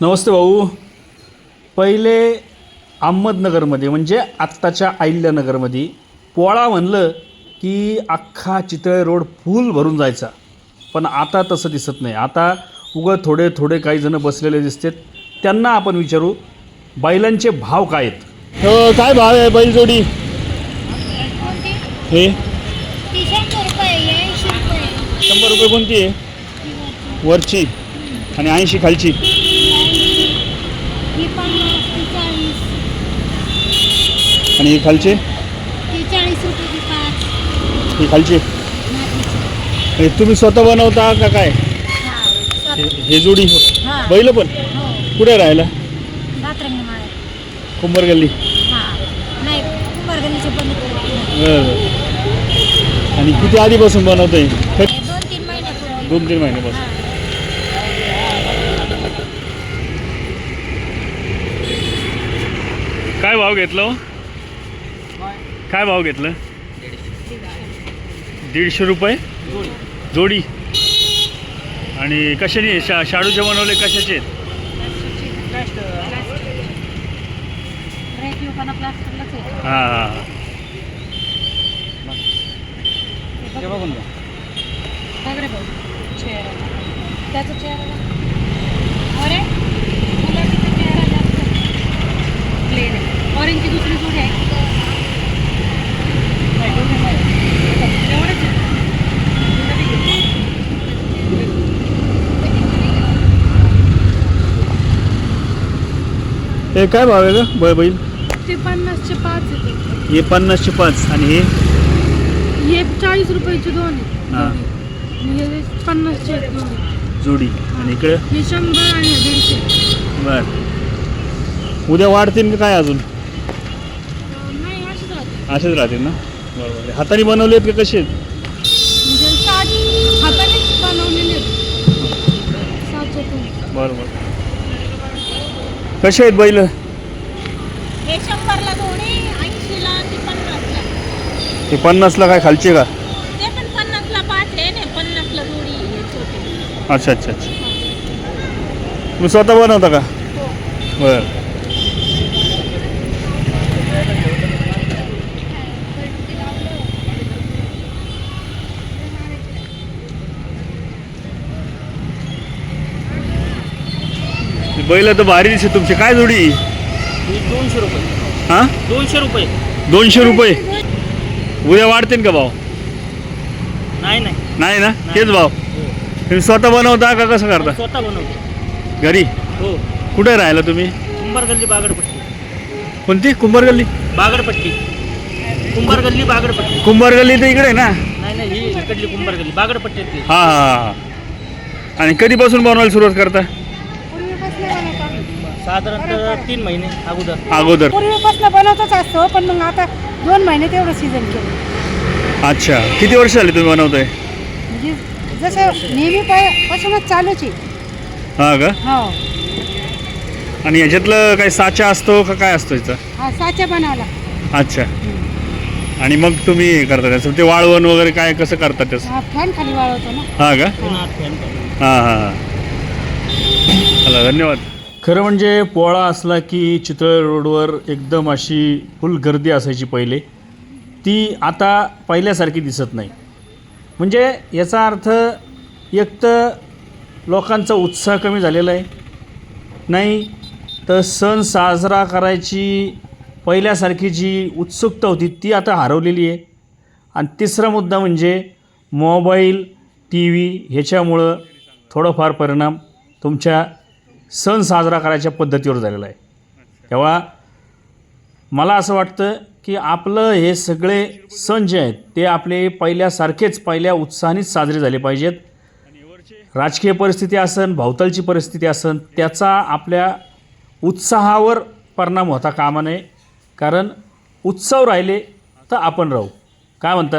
नमस्ते भाऊ. पहिले अहमदनगरमध्ये म्हणजे आत्ताच्या अहिल्यानगरमध्ये पोळा म्हणलं की अख्खा चितळे रोड फुल भरून जायचा. पण आता तसं दिसत नाही. आता उगं थोडे थोडे काही जण बसलेले दिसतात. त्यांना आपण विचारू बैलांचे भाव काय आहेत? हो काय भाव आहे बैलजोडी हे? शंभर रुपये कोणती आहे? वरची. आणि ऐंशी खालची ही पन्नास ती चाळीस आणि ही खालची? ती चाळीस रुपये ती पाच. ही खालची? मातीची. हे तुम्ही स्वतः बनवता का काय? हा, हे. हे जोडी? हा. बैल पण? हो. कुठे राहायला? दातरंगी माळे. कुंभार गल्ली. हा. नाही बंद. बरं. आणि किती आधीपासून बनवतोय? दोन तीन महिन्यापूर्वी दोन तीन महिन्यापासून हा. काय भाव घेतलं हो? काय भाव घेतलं? दीडशे रुपये? जोडी. आणि कशाने? शा शाडूचे बनवले कशाचे. हां बघ. बघ रे भाऊ, चेहरा. त्याचा चेहरा बघ. अरे गुलाबीचा चेहरा जास्त प्लेन आहे ऑरेंजची दुसरी जोडी आहे नाही, दोन्ही नाही. एवढंच आहे. गुलाबी घे. हे काय भाव आहे का ब बैल? ते पन्नासचे पाच हे पन्नासशे पाच. आणि हे? हे चाळीस रुपयाचे दोन आहेत. हां. आणि हे पन्नासचे आहेत दोन. जोडी. आणि इकडे? हे शंभर आणि हे दीडशे. बर. उद्या वाढतील का काय अजून? अं, नाही असेच राहते असेच राहतील ना? बरोबर हाताने बनवले आहेत का कसे आहेत? म्हणजे हातानेच बनवलेले आहेत. सातशे बरोबर कसे आहेत बैल? हे शंभरला जोडी ऐंशीला ती पन्नासला. ते पन्नासला काय खालचे का? ते पण पन्नासला पाच आहे ना पन्नासला जोडी आहे हे छोटे. अच्छा अच्छा अच्छा. तुम्ही स्वतः बनवता का? हो. बर. बैल तर भारी दिसते तुमची. काय जोडी? दोनशे रुपये. हा? दोनशे रुपये. दोनशे रुपये. उद्या वाढतील का भाव? नाही नाही. नाही ना? तेच भाव. तुम्ही स्वतः बनवता का कसं करता? स्वतः बनवतो. घरी? हो. कुठे राहिला तुम्ही? कुंभारगल्ली बागडपट्टी. कोणती? कुंभार गल्ली बागडपट्टी. कुंभारगल्ली बागडपट्टी. कुंभार गल्ली तर इकडे आहे ना? नाही नाही ही इकडली कुंभारगल्ली बागडपट्टी. हा हा हा. आणि कधीपासून बनवायला सुरुवात करता? साधारणतः तीन महिने अगोदर. अगोदर. पूर्वीपासून बनवतच असतो पण मग आता दोन महिने तेवढं सीझन केलं. अच्छा. किती वर्ष झाली तुम्ही बनवताय? म्हणजे जसं नेहमी पाय- पासूनच चालूच आहे. हा का? हो. आणि याच्यातलं काही साचा असतो का काय असतो याचा? हा साचा बनवला. अच्छा. आणि मग तुम्ही हे करता त्याचं. ते वाळवण वगैरे काय कसं करता त्याचं? हा फॅन खाली वाळवतो ना. हा का. हां हां हां. चला धन्यवाद. खरं म्हणजे पोळा असला की चितळ रोडवर एकदम अशी फुल गर्दी असायची पहिले. ती आता पहिल्यासारखी दिसत नाही. म्हणजे याचा अर्थ एक तर लोकांचा उत्साह कमी झालेला आहे. नाही तर सण साजरा करायची पहिल्यासारखी जी उत्सुकता होती ती आता हरवलेली आहे. आणि तिसरा मुद्दा म्हणजे मोबाईल टी व्ही ह्याच्यामुळं थोडंफार परिणाम तुमच्या सण साजरा करायच्या पद्धतीवर झालेला आहे. तेव्हा मला असं वाटतं की आपलं हे सगळे सण जे आहेत ते आपले पहिल्यासारखेच पहिल्या उत्साहानेच साजरे झाले पाहिजेत. राजकीय परिस्थिती असन भोवतालची परिस्थिती असन त्याचा आपल्या उत्साहावर परिणाम होता कामा नये. कारण उत्सव राहिले तर आपण राहू. काय म्हणता?